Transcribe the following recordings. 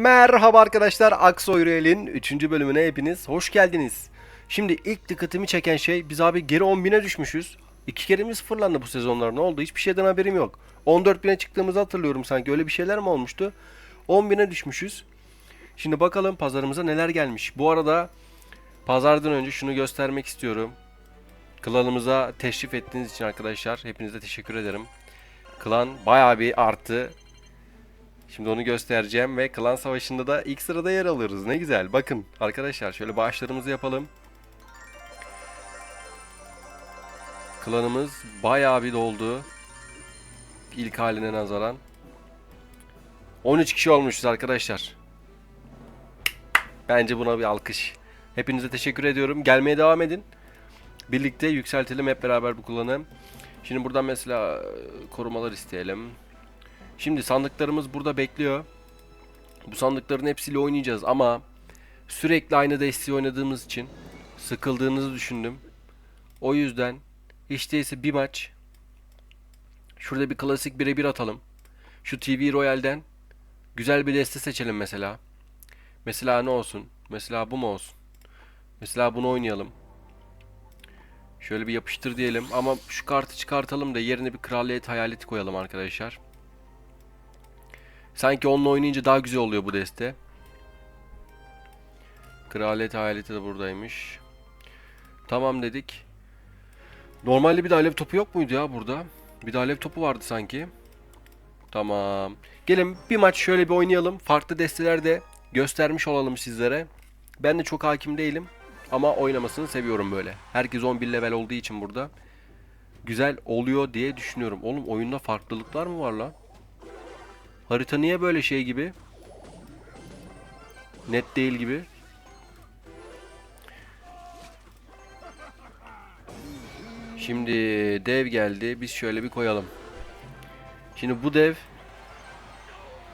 Merhaba arkadaşlar, Aksoy Real'in 3. bölümüne hepiniz hoş geldiniz. Şimdi ilk dikkatimi çeken şey, biz abi geri 10.000'e düşmüşüz. İki kere mi sıfırlandı bu sezonlar, ne oldu? Hiçbir şeyden haberim yok. 14.000'e çıktığımızı hatırlıyorum sanki, öyle bir şeyler mi olmuştu? 10.000'e düşmüşüz. Şimdi bakalım pazarımıza neler gelmiş. Bu arada pazardan önce şunu göstermek istiyorum. Klanımıza teşrif ettiğiniz için arkadaşlar, hepinize teşekkür ederim. Klan bayağı bir arttı. Şimdi onu göstereceğim ve klan savaşında da ilk sırada yer alıyoruz. Ne güzel. Bakın arkadaşlar şöyle bağışlarımızı yapalım. Klanımız bayağı bir doldu. İlk haline nazaran. 13 kişi olmuşuz arkadaşlar. Bence buna bir alkış. Hepinize teşekkür ediyorum. Gelmeye devam edin. Birlikte yükseltelim hep beraber bu klanı. Şimdi buradan mesela korumalar isteyelim. Şimdi sandıklarımız burada bekliyor. Bu sandıkların hepsiyle oynayacağız ama sürekli aynı desteği oynadığımız için sıkıldığınızı düşündüm. O yüzden hiç değilse bir maç şurada bir klasik birebir atalım. Şu TV Royal'den güzel bir deste seçelim mesela. Mesela ne olsun? Mesela bu mu olsun? Mesela bunu oynayalım. Şöyle bir yapıştır diyelim ama şu kartı çıkartalım da yerine bir kraliyet hayaleti koyalım arkadaşlar. Sanki onunla oynayınca daha güzel oluyor bu deste. Kraliyet hayaleti de buradaymış. Tamam dedik. Normalde bir de alev topu yok muydu ya burada? Bir de alev topu vardı sanki. Tamam. Gelin bir maç şöyle bir oynayalım. Farklı desteler de göstermiş olalım sizlere. Ben de çok hakim değilim. Ama oynamasını seviyorum böyle. Herkes 11 level olduğu için burada. Güzel oluyor diye düşünüyorum. Oğlum oyunda farklılıklar mı var lan? Harita niye böyle şey gibi? Net değil gibi. Şimdi dev geldi. Biz şöyle bir koyalım. Şimdi bu dev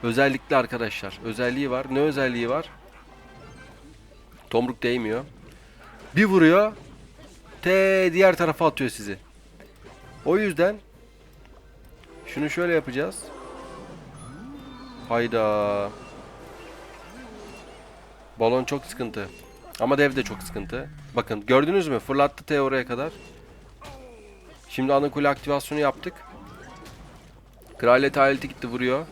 özellikli arkadaşlar. Özelliği var. Ne özelliği var? Tomruk değmiyor. Bir vuruyor. T diğer tarafa atıyor sizi. O yüzden şunu şöyle yapacağız. Hayda. Balon çok sıkıntı. Ama dev de çok sıkıntı. Bakın gördünüz mü? Fırlattı T oraya kadar. Şimdi ana kule aktivasyonu yaptık. Kraliyet aleti gitti vuruyor.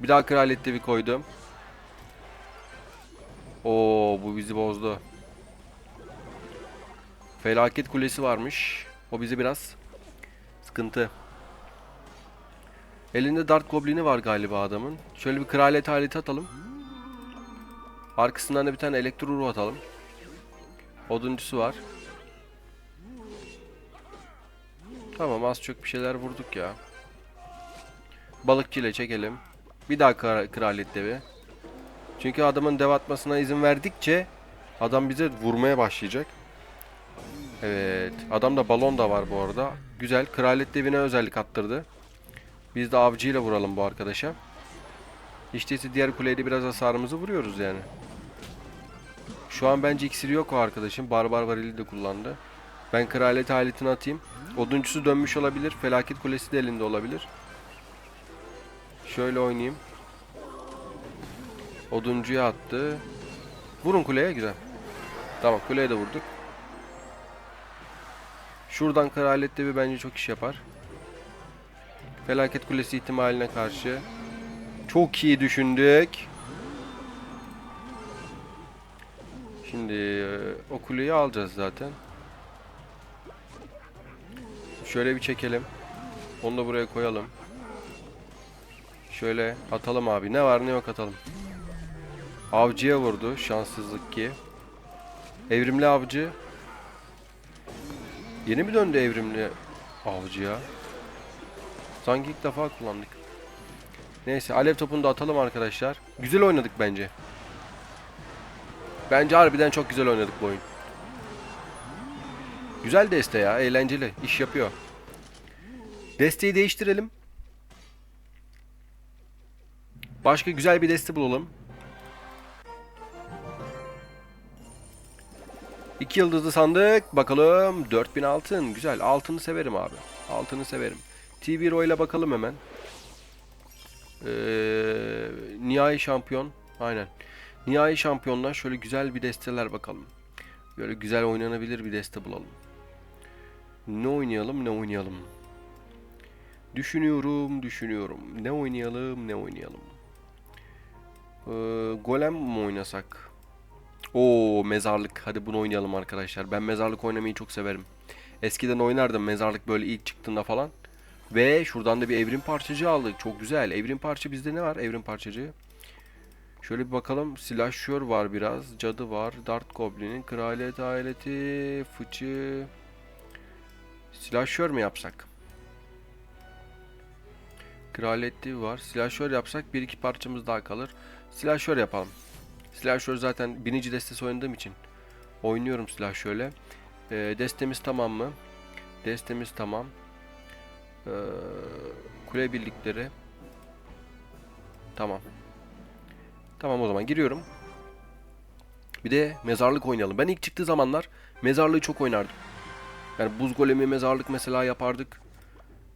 Bir daha kraliyet devi koydum. Oo bu bizi bozdu. Felaket kulesi varmış. O bize biraz sıkıntı. Elinde Dart Goblin'i var galiba adamın. Şöyle bir kraliyet aleti atalım. Arkasından da bir tane elektro ruh atalım. Oduncusu var. Tamam az çok bir şeyler vurduk ya. Balıkçı ile çekelim. Bir daha kra- kraliyet devi. Çünkü adamın dev atmasına izin verdikçe adam bize vurmaya başlayacak. Evet. Adamda balon da var bu arada. Güzel. Kraliyet devine özellik attırdı. Biz de avcıyla vuralım bu arkadaşa. İşte diğer kuleyde biraz hasarımızı vuruyoruz yani. Şu an bence iksiri yok o arkadaşın. Barbar varili de kullandı. Ben kraliyet aletini atayım. Oduncusu dönmüş olabilir. Felaket kulesi de elinde olabilir. Şöyle oynayayım. Oduncuya attı. Vurun kuleye güzel. Tamam kuleye de vurduk. Şuradan kraliyet devi bence çok iş yapar. Felaket kulesi ihtimaline karşı. Çok iyi düşündük. Şimdi e, o kuleyi alacağız zaten. Şöyle bir çekelim. Onu da buraya koyalım. Şöyle atalım abi. Ne var ne yok atalım. Avcıya vurdu. Şanssızlık ki. Evrimli avcı. Yeni mi döndü evrimli avcıya? Sanki ilk defa kullandık. Neyse alev topunu da atalım arkadaşlar. Güzel oynadık bence. Bence harbiden çok güzel oynadık bu oyun. Güzel deste ya. Eğlenceli. iş yapıyor. Desteği değiştirelim. Başka güzel bir deste bulalım. İki yıldızlı sandık. Bakalım 4000 altın. Güzel. Altını severim abi. Altını severim. TV Roy ile bakalım hemen. Ee, nihai şampiyon. Aynen. Nihai şampiyondan şöyle güzel bir desteler bakalım. Böyle güzel oynanabilir bir deste bulalım. Ne oynayalım ne oynayalım. Düşünüyorum düşünüyorum. Ne oynayalım ne oynayalım. Ee, golem mi oynasak? Oo mezarlık. Hadi bunu oynayalım arkadaşlar. Ben mezarlık oynamayı çok severim. Eskiden oynardım mezarlık böyle ilk çıktığında falan. Ve şuradan da bir evrim parçacığı aldık. Çok güzel. Evrim parça bizde ne var? Evrim parçacığı. Şöyle bir bakalım. Silahşör var biraz. Cadı var. Dart Goblin'in kraliyet aleti. Fıçı. Silahşör mü yapsak? Kraliyeti var. Silahşör yapsak bir iki parçamız daha kalır. Silahşör yapalım. Silahşör zaten binici destesi oynadığım için oynuyorum silahşörle. Ee, destemiz tamam mı? Destemiz tamam. Ee, kule birlikleri. Tamam. Tamam o zaman giriyorum. Bir de mezarlık oynayalım. Ben ilk çıktığı zamanlar mezarlığı çok oynardım. Yani buz golemi mezarlık mesela yapardık.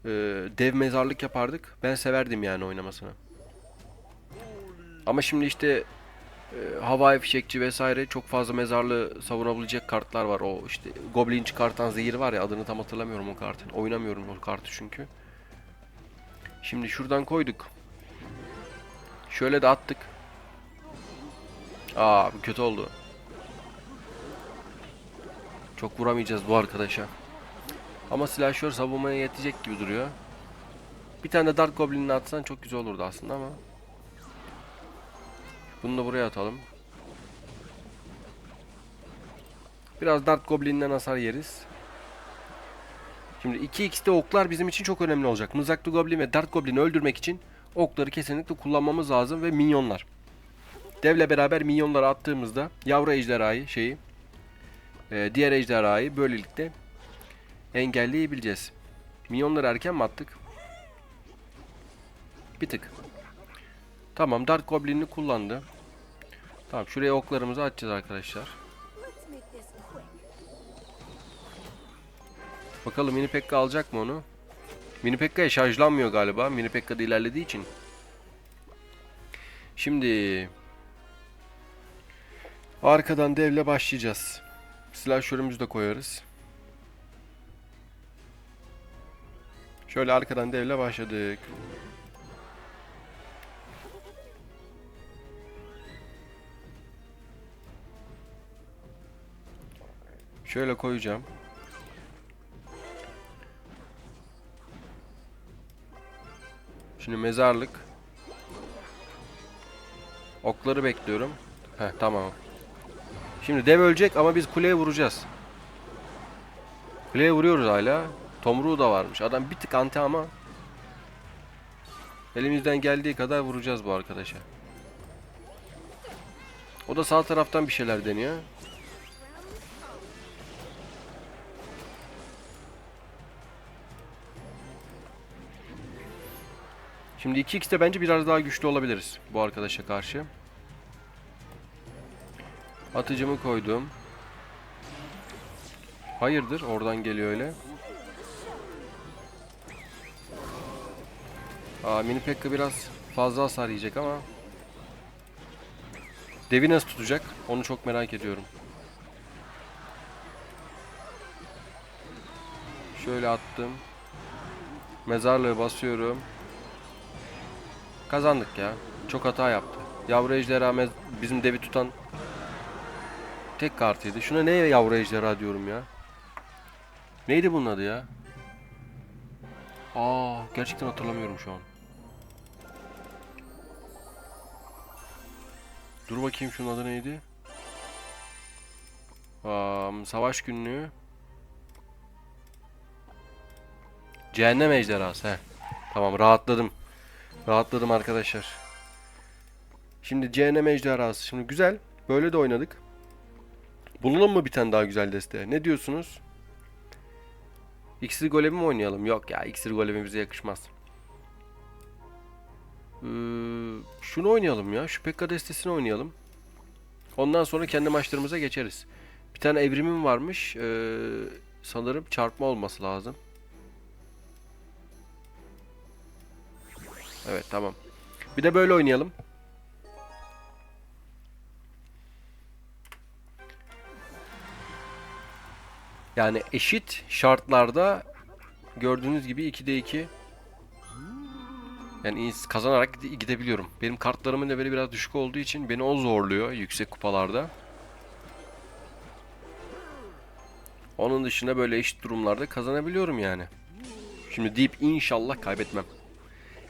Ee, dev mezarlık yapardık. Ben severdim yani oynamasını. Ama şimdi işte e, havai fişekçi vesaire çok fazla mezarlığı savunabilecek kartlar var. O işte Goblin çıkartan zehir var ya adını tam hatırlamıyorum o kartın. Oynamıyorum o kartı çünkü. Şimdi şuradan koyduk. Şöyle de attık. Aa bu kötü oldu. Çok vuramayacağız bu arkadaşa. Ama silahşör savunmaya yetecek gibi duruyor. Bir tane de Dark Goblin'ini atsan çok güzel olurdu aslında ama. Bunu da buraya atalım. Biraz Dark Goblin'den hasar yeriz. Şimdi 2x'te oklar bizim için çok önemli olacak. Mızraklı Goblin ve Dark Goblin'i öldürmek için okları kesinlikle kullanmamız lazım ve minyonlar. Devle beraber minyonları attığımızda yavru ejderhayı şeyi e, diğer ejderhayı böylelikle engelleyebileceğiz. Minyonları erken mi attık? Bir tık. Tamam Dark Goblin'ini kullandı. Tamam şuraya oklarımızı atacağız arkadaşlar. Bakalım Mini Pekka alacak mı onu? Mini Pekka'ya şarjlanmıyor galiba. Mini Pekka'da ilerlediği için. Şimdi arkadan devle başlayacağız. Silahşörümüzü de koyarız. Şöyle arkadan devle başladık. Şöyle koyacağım. Şimdi mezarlık. Okları bekliyorum. Heh tamam. Şimdi dev ölecek ama biz kuleye vuracağız. Kuleye vuruyoruz hala. Tomruğu da varmış. Adam bir tık anti ama. Elimizden geldiği kadar vuracağız bu arkadaşa. O da sağ taraftan bir şeyler deniyor. Şimdi 2x'te bence biraz daha güçlü olabiliriz bu arkadaşa karşı. Atıcımı koydum. Hayırdır oradan geliyor öyle. Aa mini Pekka biraz fazla hasar yiyecek ama. Devi nasıl tutacak? Onu çok merak ediyorum. Şöyle attım. Mezarlığı basıyorum. Kazandık ya. Çok hata yaptı. Yavru ejderha bizim devi tutan tek kartıydı. Şuna ne yavru ejderha diyorum ya. Neydi bunun adı ya? Aa, gerçekten hatırlamıyorum şu an. Dur bakayım şunun adı neydi? Aa, savaş günlüğü. Cehennem ejderhası. He. Tamam rahatladım. Rahatladım arkadaşlar. Şimdi cehennem ejderhası. Şimdi güzel. Böyle de oynadık. Bulalım mı bir tane daha güzel deste? Ne diyorsunuz? İksir golemi mi oynayalım? Yok ya iksir golemi bize yakışmaz. Ee, şunu oynayalım ya. Şu Pekka destesini oynayalım. Ondan sonra kendi maçlarımıza geçeriz. Bir tane evrimim varmış. Ee, sanırım çarpma olması lazım. Evet tamam. Bir de böyle oynayalım. Yani eşit şartlarda gördüğünüz gibi 2'de 2 yani kazanarak gide- gidebiliyorum. Benim kartlarımın leveli biraz düşük olduğu için beni o zorluyor yüksek kupalarda. Onun dışında böyle eşit durumlarda kazanabiliyorum yani. Şimdi deyip inşallah kaybetmem.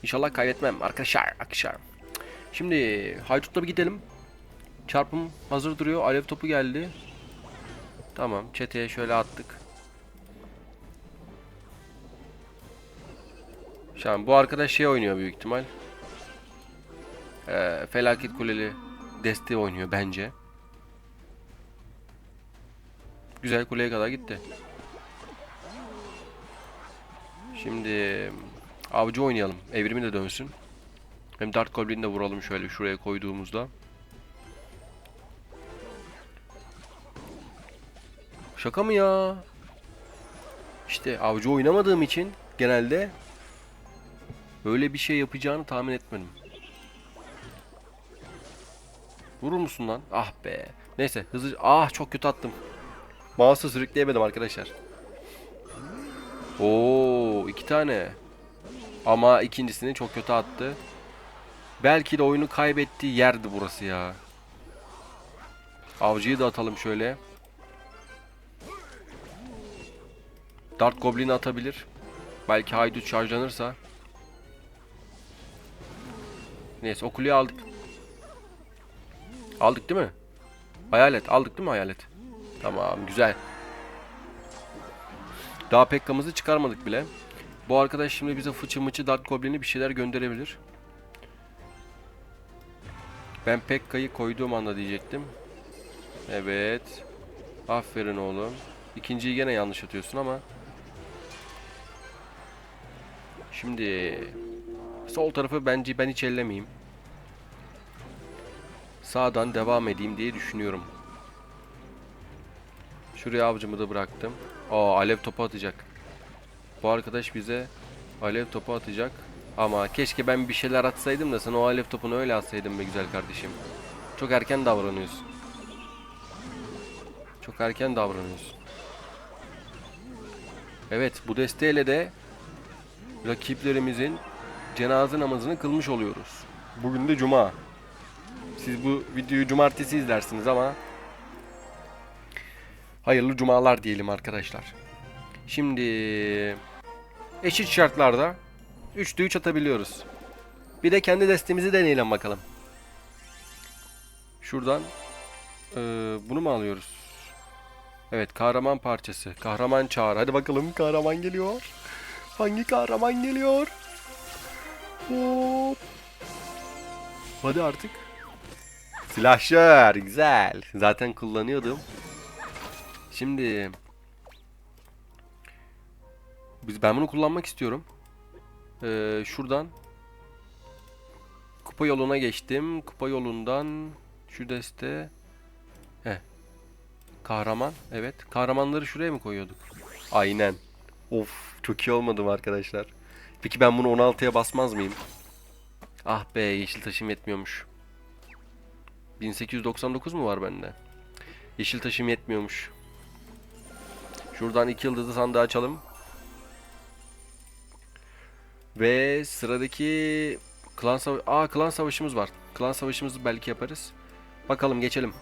İnşallah kaybetmem arkadaşlar. Arkadaşlar. Şimdi Haydut'la bir gidelim. Çarpım hazır duruyor. Alev topu geldi. Tamam. Çeteye şöyle attık. Şu an bu arkadaş şey oynuyor büyük ihtimal. Ee, felaket kuleli desteği oynuyor bence. Güzel kuleye kadar gitti. Şimdi avcı oynayalım. Evrimi de dönsün. Hem Dart Goblin'i de vuralım şöyle şuraya koyduğumuzda. Şaka mı ya? İşte avcı oynamadığım için genelde böyle bir şey yapacağını tahmin etmedim. Vurur musun lan? Ah be. Neyse hızlı. Ah çok kötü attım. Mouse'u sürükleyemedim arkadaşlar. Oo iki tane. Ama ikincisini çok kötü attı. Belki de oyunu kaybettiği yerdi burası ya. Avcıyı da atalım şöyle. Dart Goblin'i atabilir. Belki haydut şarjlanırsa. Neyse o kuleyi aldık. Aldık değil mi? Hayalet aldık değil mi hayalet? Tamam güzel. Daha Pekka'mızı çıkarmadık bile. Bu arkadaş şimdi bize fıçı mıçı Dart Goblin'i bir şeyler gönderebilir. Ben Pekka'yı koyduğum anda diyecektim. Evet. Aferin oğlum. İkinciyi gene yanlış atıyorsun ama. Şimdi sol tarafı bence ben hiç ellemeyeyim. Sağdan devam edeyim diye düşünüyorum. Şuraya avcımı da bıraktım. Aa alev topu atacak. Bu arkadaş bize alev topu atacak. Ama keşke ben bir şeyler atsaydım da sen o alev topunu öyle atsaydın be güzel kardeşim. Çok erken davranıyorsun. Çok erken davranıyorsun. Evet bu desteğiyle de rakiplerimizin cenaze namazını kılmış oluyoruz. Bugün de cuma. Siz bu videoyu cumartesi izlersiniz ama hayırlı cumalar diyelim arkadaşlar. Şimdi eşit şartlarda 3'te 3 atabiliyoruz. Bir de kendi destemizi deneyelim bakalım. Şuradan eee, bunu mu alıyoruz? Evet kahraman parçası. Kahraman çağır. Hadi bakalım kahraman geliyor. Hangi kahraman geliyor? Hop. Hadi artık. Silahşör güzel. Zaten kullanıyordum. Şimdi biz ben bunu kullanmak istiyorum. Ee, şuradan kupa yoluna geçtim. Kupa yolundan şu deste Heh. Kahraman. Evet. Kahramanları şuraya mı koyuyorduk? Aynen. Of çok iyi olmadı mı arkadaşlar? Peki ben bunu 16'ya basmaz mıyım? Ah be yeşil taşım yetmiyormuş. 1899 mu var bende? Yeşil taşım yetmiyormuş. Şuradan iki yıldızlı sandığı açalım. Ve sıradaki klan savaşı... Aa klan savaşımız var. Klan savaşımızı belki yaparız. Bakalım geçelim.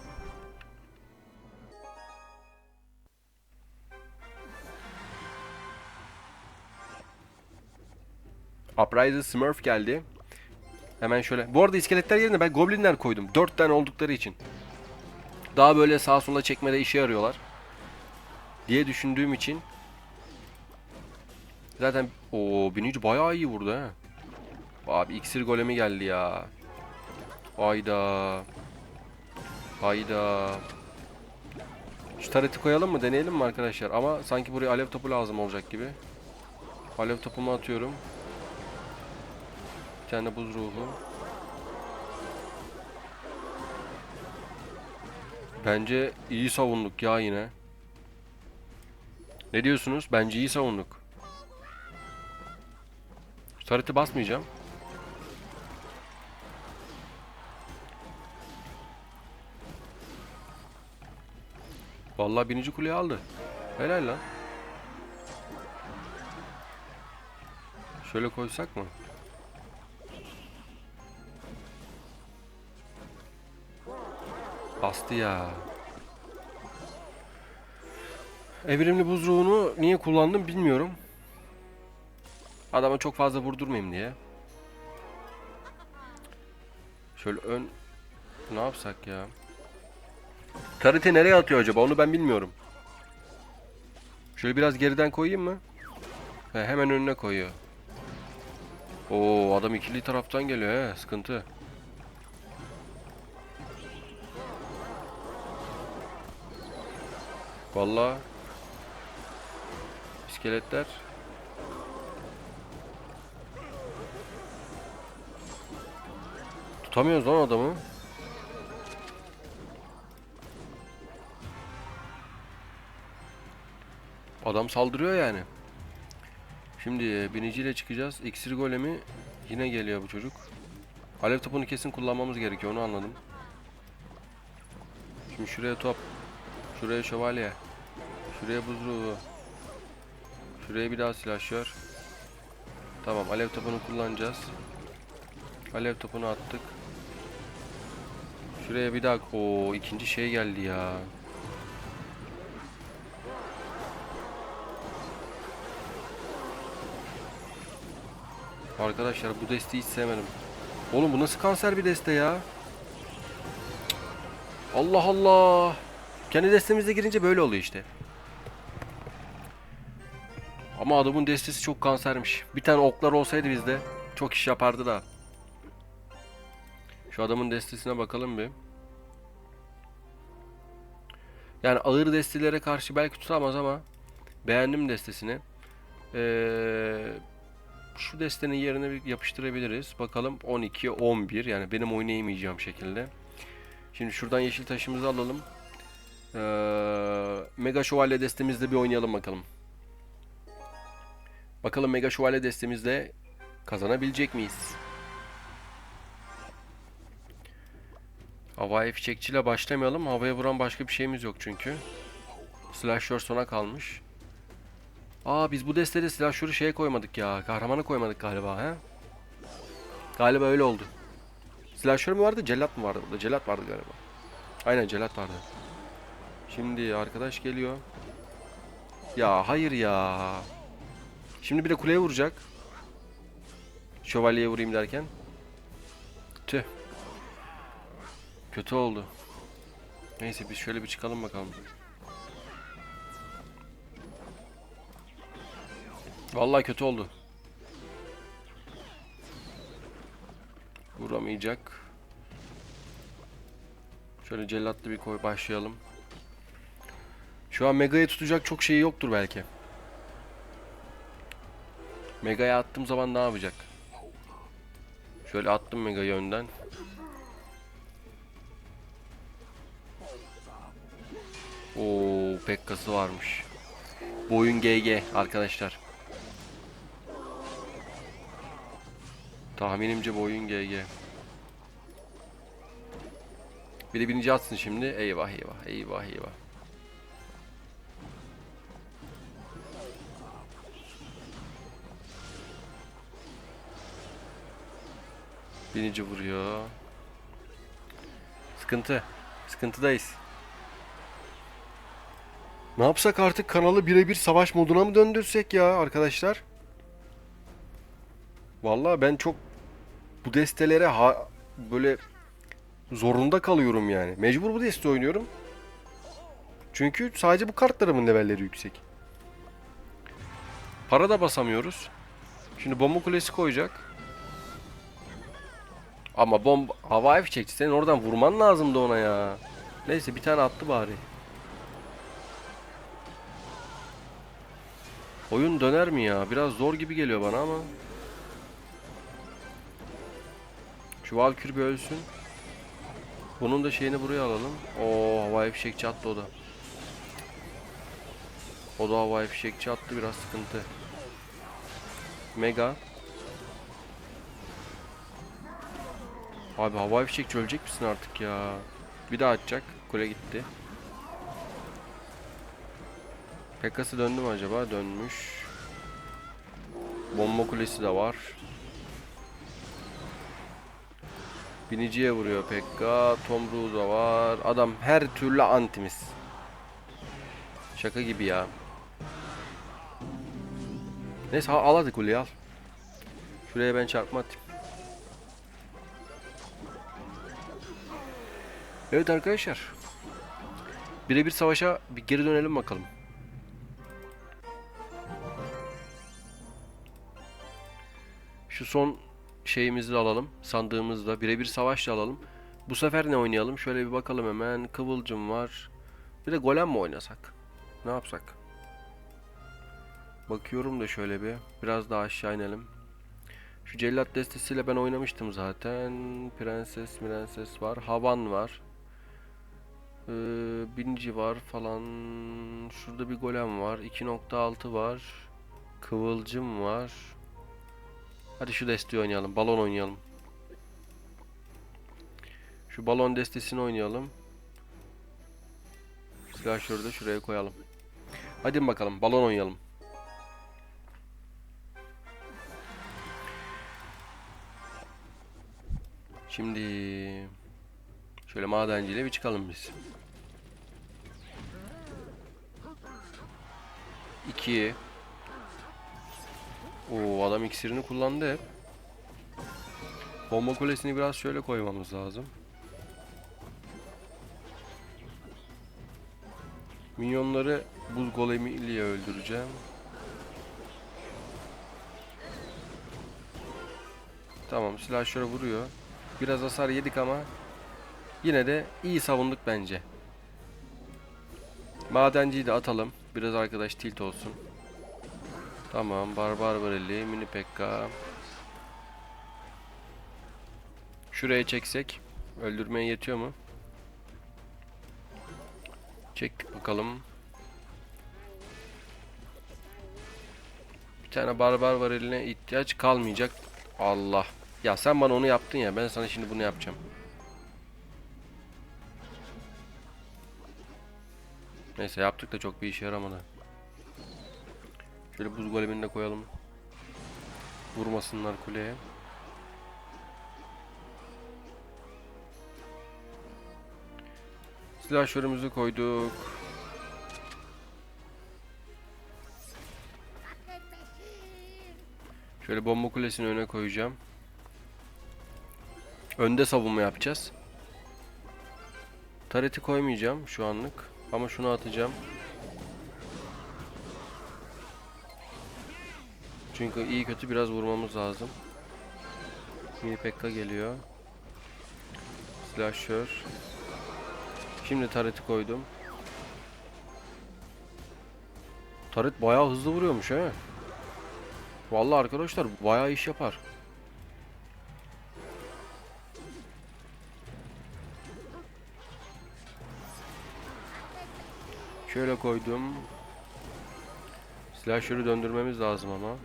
Uprising Smurf geldi. Hemen şöyle. Bu arada iskeletler yerine ben goblinler koydum. 4 tane oldukları için. Daha böyle sağa sola çekmede işe yarıyorlar. Diye düşündüğüm için. Zaten o binici bayağı iyi vurdu ha. Abi iksir golemi geldi ya. Hayda. Hayda. Şu tareti koyalım mı? Deneyelim mi arkadaşlar? Ama sanki buraya alev topu lazım olacak gibi. Alev topumu atıyorum. Bir tane buz ruhu. Bence iyi savunduk ya yine. Ne diyorsunuz? Bence iyi savunduk. Tarıtı basmayacağım. Vallahi birinci kuleyi aldı. Helal lan. Şöyle koysak mı? Bastı ya. Evrimli buz ruhunu niye kullandım bilmiyorum. Adama çok fazla vurdurmayayım diye. Şöyle ön... Ne yapsak ya? Tarite nereye atıyor acaba? Onu ben bilmiyorum. Şöyle biraz geriden koyayım mı? He, hemen önüne koyuyor. Oo adam ikili taraftan geliyor he. Sıkıntı. Vallahi iskeletler Tutamıyoruz lan adamı. Adam saldırıyor yani. Şimdi e, biniciyle çıkacağız. İksir golemi yine geliyor bu çocuk. Alev topunu kesin kullanmamız gerekiyor onu anladım. Şimdi şuraya top. Şuraya şövalye. Şuraya buz. Şuraya bir daha silahşör. Tamam alev topunu kullanacağız. Alev topunu attık. Şuraya bir daha o ikinci şey geldi ya. Arkadaşlar bu desteği hiç sevmedim. Oğlum bu nasıl kanser bir deste ya? Allah Allah. Kendi destemize girince böyle oluyor işte. Ama adamın destesi çok kansermiş. Bir tane oklar olsaydı bizde çok iş yapardı da. Adamın destesine bakalım bir. Yani ağır destelere karşı belki tutamaz ama beğendim destesini. Ee, şu destenin yerine bir yapıştırabiliriz. Bakalım 12, 11 yani benim oynayamayacağım şekilde. Şimdi şuradan yeşil taşımızı alalım. Ee, Mega Şövalye destemizde bir oynayalım bakalım. Bakalım Mega Şövalye destemizde kazanabilecek miyiz? Havai fişekçiyle başlamayalım. Havaya vuran başka bir şeyimiz yok çünkü. Slasher sona kalmış. Aa biz bu destede Slasher'ı şeye koymadık ya. Kahramanı koymadık galiba he? Galiba öyle oldu. Slasher mı vardı? Cellat mı vardı? Burada Cellat vardı galiba. Aynen Cellat vardı. Şimdi arkadaş geliyor. Ya hayır ya. Şimdi bir de kuleye vuracak. Şövalyeye vurayım derken. Tüh. Kötü oldu. Neyse biz şöyle bir çıkalım bakalım. Vallahi kötü oldu. Vuramayacak. Şöyle cellatlı bir koy başlayalım. Şu an Mega'ya tutacak çok şeyi yoktur belki. Mega'ya attığım zaman ne yapacak? Şöyle attım Mega'yı önden. Oo, Pekka'sı varmış. Bu oyun GG arkadaşlar. Tahminimce bu oyun GG. Bir de birinci atsın şimdi. Eyvah eyvah eyvah eyvah. Birinci vuruyor. Sıkıntı. Sıkıntıdayız. Ne yapsak artık kanalı birebir savaş moduna mı döndürsek ya arkadaşlar? Vallahi ben çok bu destelere ha böyle zorunda kalıyorum yani. Mecbur bu deste oynuyorum. Çünkü sadece bu kartlarımın levelleri yüksek. Para da basamıyoruz. Şimdi bomba kulesi koyacak. Ama bomba havai fişekçi senin oradan vurman lazımdı ona ya. Neyse bir tane attı bari. Oyun döner mi ya? Biraz zor gibi geliyor bana ama. Şu Valkür bir ölsün. Bunun da şeyini buraya alalım. Oo havai fişekçi attı o da. O da havai fişekçi attı biraz sıkıntı. Mega. Abi havai fişekçi ölecek misin artık ya? Bir daha atacak. Kule gitti. Pekkası döndü mü acaba? Dönmüş. Bomba kulesi de var. Biniciye vuruyor Pekka. Tomruğu da var. Adam her türlü antimiz. Şaka gibi ya. Neyse al, hadi kuleyi al. Şuraya ben çarpma atayım. Evet arkadaşlar. Birebir savaşa bir geri dönelim bakalım. Şu son şeyimizi de alalım. Sandığımızı da birebir savaşla alalım. Bu sefer ne oynayalım? Şöyle bir bakalım hemen. Kıvılcım var. Bir de golem mi oynasak? Ne yapsak? Bakıyorum da şöyle bir. Biraz daha aşağı inelim. Şu cellat destesiyle ben oynamıştım zaten. Prenses, prenses var. Havan var. Ee, Binci var falan. Şurada bir golem var. 2.6 var. Kıvılcım var. Hadi şu desteği oynayalım. Balon oynayalım. Şu balon destesini oynayalım. Silah şurada şuraya koyalım. Hadi bakalım balon oynayalım. Şimdi şöyle madenciyle bir çıkalım biz. 2 Oo adam iksirini kullandı hep. Bomba kulesini biraz şöyle koymamız lazım. Minyonları buz golemiyle öldüreceğim. Tamam silah şöyle vuruyor. Biraz hasar yedik ama yine de iyi savunduk bence. Madenciyi de atalım. Biraz arkadaş tilt olsun. Tamam, Barbar Vareli, Mini Pekka. Şuraya çeksek öldürmeye yetiyor mu? Çektik bakalım. Bir tane Barbar Vareli'ne ihtiyaç kalmayacak. Allah. Ya sen bana onu yaptın ya. Ben sana şimdi bunu yapacağım. Neyse yaptık da çok bir işe yaramadı. Şöyle buz golemini de koyalım. Vurmasınlar kuleye. Silahşörümüzü koyduk. Şöyle bomba kulesini öne koyacağım. Önde savunma yapacağız. Tareti koymayacağım şu anlık. Ama şunu atacağım. Çünkü iyi kötü biraz vurmamız lazım. Mini Pekka geliyor. Slasher. Şimdi tareti koydum. Taret bayağı hızlı vuruyormuş he. Vallahi arkadaşlar bayağı iş yapar. Şöyle koydum. Slasher'ı döndürmemiz lazım ama.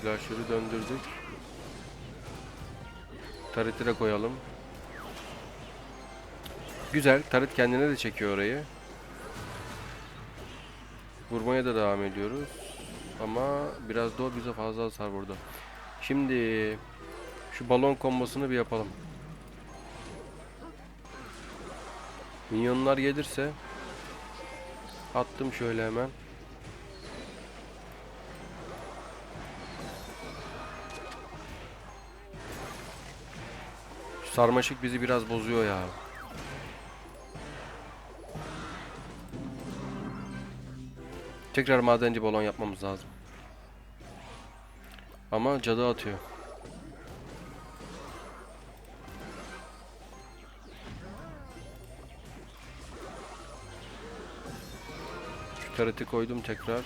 Slasher'ı döndürdük. Taret'i de koyalım. Güzel. Taret kendine de çekiyor orayı. Vurmaya da devam ediyoruz. Ama biraz da o bize fazla hasar vurdu. Şimdi şu balon kombosunu bir yapalım. Minyonlar gelirse attım şöyle hemen. Sarmaşık bizi biraz bozuyor ya. Tekrar madenci balon yapmamız lazım. Ama cadı atıyor. Şu tareti koydum tekrar.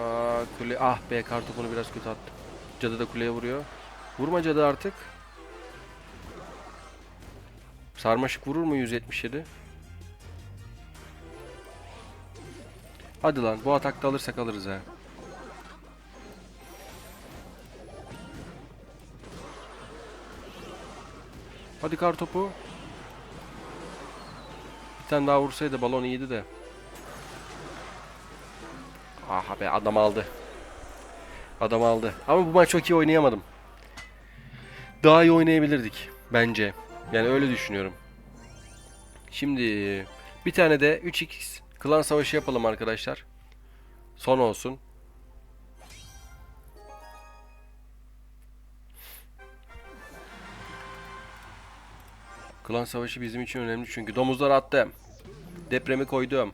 Aa, kule ah be kartopunu biraz kötü attım. Cadı da kuleye vuruyor. Vurma cadı artık. Sarmaşık vurur mu 177? Hadi lan bu atakta alırsak alırız ha. Hadi kartopu. Bir tane daha vursaydı balon iyiydi de. Aha be adam aldı. Adam aldı. Ama bu maç çok iyi oynayamadım. Daha iyi oynayabilirdik bence. Yani öyle düşünüyorum. Şimdi bir tane de 3x klan savaşı yapalım arkadaşlar. Son olsun. Klan savaşı bizim için önemli çünkü domuzlar attım. Depremi koydum.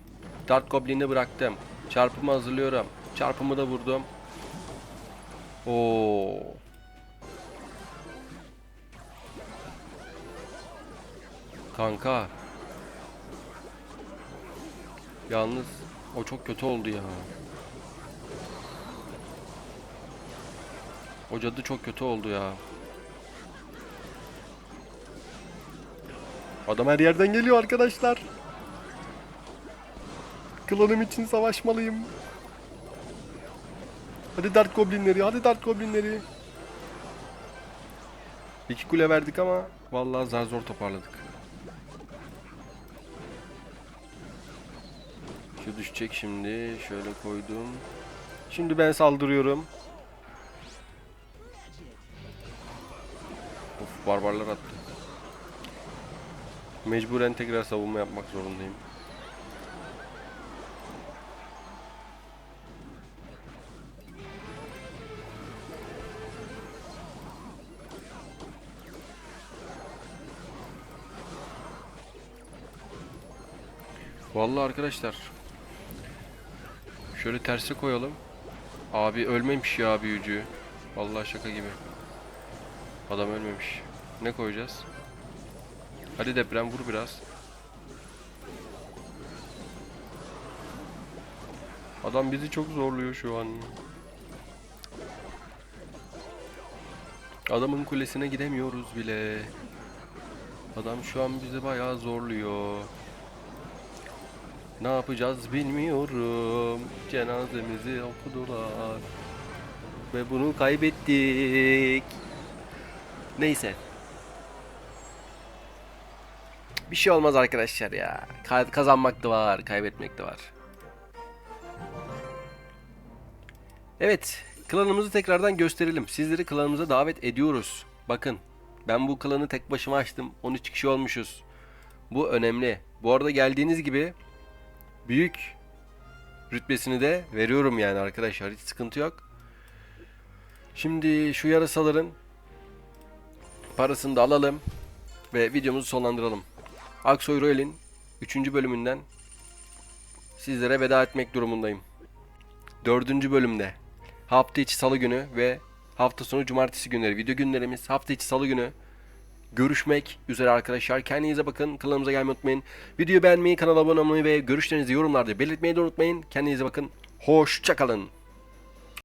Dart Goblin'i bıraktım. Çarpımı hazırlıyorum. Çarpımı da vurdum. Oo. Kanka. Yalnız o çok kötü oldu ya. O cadı çok kötü oldu ya. Adam her yerden geliyor arkadaşlar. Klanım için savaşmalıyım. Hadi Dart Goblinleri, hadi Dart Goblinleri. İki kule verdik ama vallahi zar zor toparladık. Şu düşecek şimdi. Şöyle koydum. Şimdi ben saldırıyorum. Of barbarlar attı. Mecburen tekrar savunma yapmak zorundayım. Vallahi arkadaşlar. Şöyle terse koyalım. Abi ölmemiş ya büyücü. Vallahi şaka gibi. Adam ölmemiş. Ne koyacağız? Hadi deprem vur biraz. Adam bizi çok zorluyor şu an. Adamın kulesine gidemiyoruz bile. Adam şu an bizi bayağı zorluyor. Ne yapacağız bilmiyorum. Cenazemizi okudular. Ve bunu kaybettik. Neyse. Bir şey olmaz arkadaşlar ya. Ka- kazanmak da var, kaybetmek de var. Evet, klanımızı tekrardan gösterelim. Sizleri klanımıza davet ediyoruz. Bakın, ben bu klanı tek başıma açtım. 13 kişi olmuşuz. Bu önemli. Bu arada geldiğiniz gibi büyük rütbesini de veriyorum yani arkadaşlar. Hiç sıkıntı yok. Şimdi şu yarasaların parasını da alalım ve videomuzu sonlandıralım. Aksoy Royal'in 3. bölümünden sizlere veda etmek durumundayım. 4. bölümde hafta içi salı günü ve hafta sonu cumartesi günleri video günlerimiz hafta içi salı günü görüşmek üzere arkadaşlar. Kendinize bakın. Kanalımıza gelmeyi unutmayın. Videoyu beğenmeyi, kanala abone olmayı ve görüşlerinizi yorumlarda belirtmeyi de unutmayın. Kendinize bakın. Hoşçakalın.